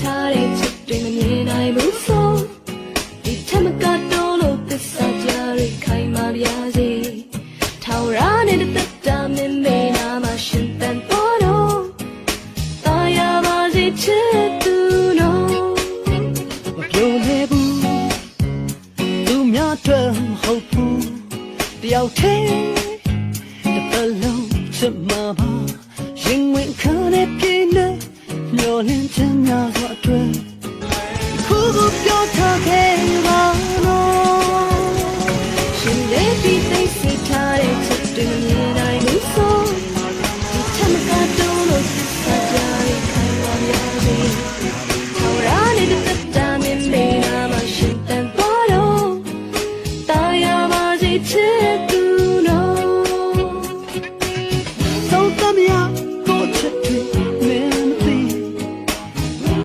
ထားတဲ့ချစ်တွေမမြင်နိုင်ဘူးဆိုဒီထက်မကတော့လို့သစ္စာကြရိခိုင်မာပြစေထောင်ရတဲ့တက်တာမင်းမေနာမရှင်တန်ပေါ်တော့တာယာပါစေချစ်သူနော်မပြောလဲဘူးသူများအတွက်မဟုတ်ဘူးတယောက်တည်းတစ်ပလုံးချစ်မှာပါရင်ဝင်ခါနဲ့ပြင်းနေမျောလင်းချင် များစွာအတွက်ခုခုပြောထားခဲ့ပါတော့ရှင်လေးပြီးသိစိတ်ထားတဲ့ချစ်တွေ